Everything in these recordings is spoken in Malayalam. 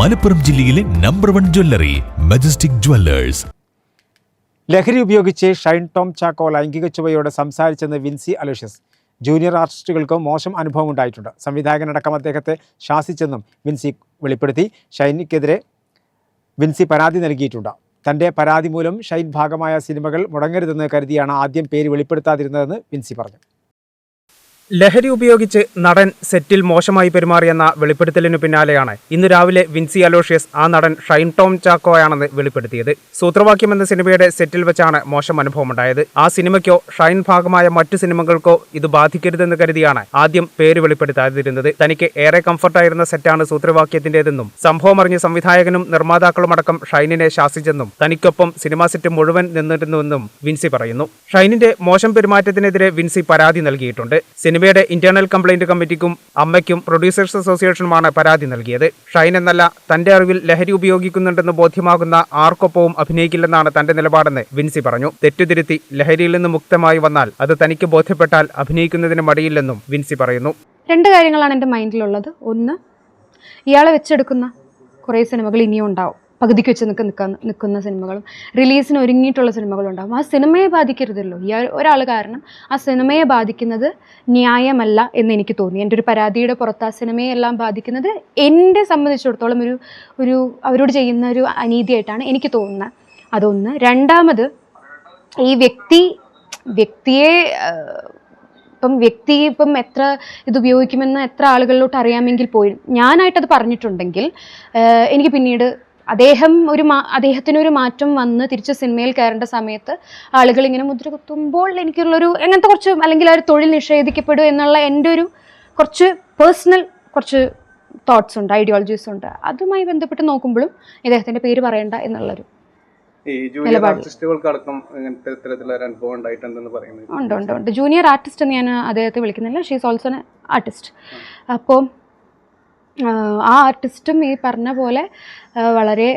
മലപ്പുറം ജില്ലയിലെ number one jewellery Majestic Jewellers ലഹരി ഉപയോഗിച്ച് ഷൈൻ ടോം ചാക്കോ ലൈംഗിക ചുവയോട് സംസാരിച്ചെന്ന് വിൻസി അലോഷ്യസ്. ജൂനിയർ ആർട്ടിസ്റ്റുകൾക്ക് മോശം അനുഭവം ഉണ്ടായിട്ടുണ്ട്. സംവിധായകനടക്കം അദ്ദേഹത്തെ ശാസിച്ചെന്നും വിൻസി വെളിപ്പെടുത്തി. ഷൈനിക്കെതിരെ വിൻസി പരാതി നൽകിയിട്ടുണ്ട്. തന്റെ പരാതി മൂലം ഷൈൻ ഭാഗമായ സിനിമകൾ മുടങ്ങരുതെന്ന് കരുതിയാണ് ആദ്യം പേര് വെളിപ്പെടുത്താതിരുന്നതെന്ന് വിൻസി പറഞ്ഞു. ലഹരി ഉപയോഗിച്ച് നടൻ സെറ്റിൽ മോശമായി പെരുമാറിയെന്ന വെളിപ്പെടുത്തലിനു പിന്നാലെയാണ് ഇന്ന് രാവിലെ വിൻസി അലോഷ്യസ് ആ നടൻ ഷൈൻ ടോം ചാക്കോയാണെന്ന് വെളിപ്പെടുത്തിയത്. സൂത്രവാക്യം എന്ന സിനിമയുടെ സെറ്റിൽ വെച്ചാണ് മോശം അനുഭവമുണ്ടായത്. ആ സിനിമയ്ക്കോ ഷൈൻ ഭാഗമായ മറ്റു സിനിമകൾക്കോ ഇത് ബാധിക്കരുതെന്ന് കരുതിയാണ് ആദ്യം പേര് വെളിപ്പെടുത്താതിരുന്നത്. തനിക്ക് ഏറെ കംഫർട്ടായിരുന്ന സെറ്റാണ് സൂത്രവാക്യത്തിന്റേതെന്നും സംഭവം അറിഞ്ഞ് സംവിധായകനും നിർമ്മാതാക്കളുമടക്കം ഷൈനിനെ ശാസിച്ചെന്നും തനിക്കൊപ്പം സിനിമാ സെറ്റ് മുഴുവൻ നിന്നിരുന്നുവെന്നും വിൻസി പറയുന്നു. ഷൈനിന്റെ മോശം പെരുമാറ്റത്തിനെതിരെ വിൻസി പരാതി നൽകിയിട്ടുണ്ട്. സിനിമയുടെ ഇന്റേണൽ കംപ്ലൈന്റ് കമ്മിറ്റിക്കും അമ്മയ്ക്കും പ്രൊഡ്യൂസേഴ്സ് അസോസിയേഷനുമാണ് പരാതി നൽകിയത്. ഷൈൻ എന്നല്ല തന്റെ അറിവിൽ ലഹരി ഉപയോഗിക്കുന്നുണ്ടെന്ന് ബോധ്യമാകുന്ന ആർക്കൊപ്പവും അഭിനയിക്കില്ലെന്നാണ് തന്റെ നിലപാടെന്ന് വിൻസി പറഞ്ഞു. തെറ്റുതിരുത്തി ലഹരിയിൽ നിന്ന് മുക്തമായി വന്നാൽ അത് തനിക്ക് ബോധ്യപ്പെട്ടാൽ അഭിനയിക്കുന്നതിന് മടിയില്ലെന്നും വിൻസി പറയുന്നു. രണ്ട് കാര്യങ്ങളാണ് എന്റെ മൈൻഡിലുള്ളത് ഒന്ന് ഇയാളെ വെച്ചെടുക്കുന്ന കുറേ സിനിമകൾ ഇനിയും ഉണ്ടാവും. പകുതിക്ക് വെച്ച് നിൽക്കുന്ന നിൽക്കുന്ന നിൽക്കുന്ന സിനിമകളും റിലീസിന് ഒരുങ്ങിയിട്ടുള്ള സിനിമകളും ഉണ്ടാകും ആ സിനിമയെ ബാധിക്കരുതല്ലോ. ഈ ഒരാൾ കാരണം ആ സിനിമയെ ബാധിക്കുന്നത് ന്യായമല്ല എന്ന് എനിക്ക് തോന്നി. എന്റെ ഒരു പരാതിയുടെ പുറത്ത് ആ സിനിമയെ എല്ലാം ബാധിക്കുന്നത് എന്നെ സംബന്ധിച്ചിടത്തോളം ഒരു ഒരു അവരോട് ചെയ്യുന്ന ഒരു അനീതിയായിട്ടാണ് എനിക്ക് തോന്നുന്നത് അതൊന്ന്. രണ്ടാമത് ഈ വ്യക്തി വ്യക്തിയെ ഇപ്പം വ്യക്തി ഇപ്പം എത്ര ഇത് ഉപയോഗിക്കുമെന്ന് എത്ര ആളുകളിലോട്ട് അറിയാമെങ്കിൽ പോയി ഞാനായിട്ടത് പറഞ്ഞിട്ടുണ്ടെങ്കിൽ എനിക്ക് പിന്നീട് അദ്ദേഹം ഒരു മാ അദ്ദേഹത്തിനൊരു മാറ്റം വന്ന് തിരിച്ച് സിനിമയിൽ കയറേണ്ട സമയത്ത് ആളുകൾ ഇങ്ങനെ മുദ്ര കുത്തുമ്പോൾ എനിക്കുള്ളൊരു എങ്ങനത്തെ കുറച്ച് അല്ലെങ്കിൽ ആ ഒരു തൊഴിൽ നിഷേധിക്കപ്പെടും എന്നുള്ള എന്റെ ഒരു കുറച്ച് പേഴ്സണൽ കുറച്ച് തോട്ട്സ് ഉണ്ട് ഐഡിയോളജീസ് ഉണ്ട്. അതുമായി ബന്ധപ്പെട്ട് നോക്കുമ്പോഴും ഇദ്ദേഹത്തിന്റെ പേര് പറയണ്ട എന്നുള്ളൊരു ഈ ജൂനിയർ നിലപാട്. ആർട്ടിസ്റ്റുകൾക്കടക്കം ഇങ്ങനത്തെ ഇത്തരത്തിലുള്ള ഒരു അനുഭവം ഉണ്ടായിട്ടുണ്ടെന്ന് പറയുന്നത് ഉണ്ട് ഉണ്ട് ഉണ്ട്. ജൂനിയർ ആർട്ടിസ്റ്റ് എന്ന് ഞാൻ അദ്ദേഹത്തെ വിളിക്കുന്നില്ല. ഷീസ് ഓൾസോ എൻ ആർട്ടിസ്റ്റ് അപ്പോൾ ആ ആർട്ടിസ്റ്റും ഈ പറഞ്ഞ പോലെ വളരെ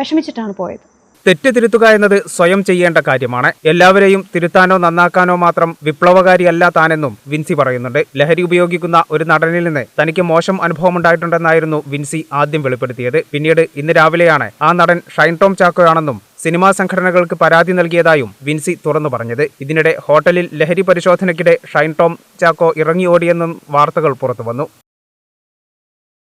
വിഷമിച്ചിട്ടാണ് പോയത്. തെറ്റ് തിരുത്തുക എന്നത് സ്വയം ചെയ്യേണ്ട കാര്യമാണ്. എല്ലാവരെയും തിരുത്താനോ നന്നാക്കാനോ മാത്രം വിപ്ലവകാരിയല്ല താനെന്നും വിൻസി പറയുന്നുണ്ട്. ലഹരി ഉപയോഗിക്കുന്ന ഒരു നടനിൽ നിന്ന് തനിക്ക് മോശം അനുഭവം ഉണ്ടായിട്ടുണ്ടെന്നായിരുന്നു വിൻസി ആദ്യം വെളിപ്പെടുത്തിയത്. പിന്നീട് ഇന്ന് രാവിലെയാണ് ആ നടൻ ഷൈൻ ടോം ചാക്കോയാണെന്നും സിനിമാ സംഘടനകൾക്ക് പരാതി നൽകിയതായും വിൻസി തുറന്നു പറഞ്ഞത്. ഇതിനിടെ ഹോട്ടലിൽ ലഹരി പരിശോധനയ്ക്കിടെ ഷൈൻ ടോം ചാക്കോ ഇറങ്ങി ഓടിയെന്നും വാർത്തകൾ പുറത്തുവന്നു.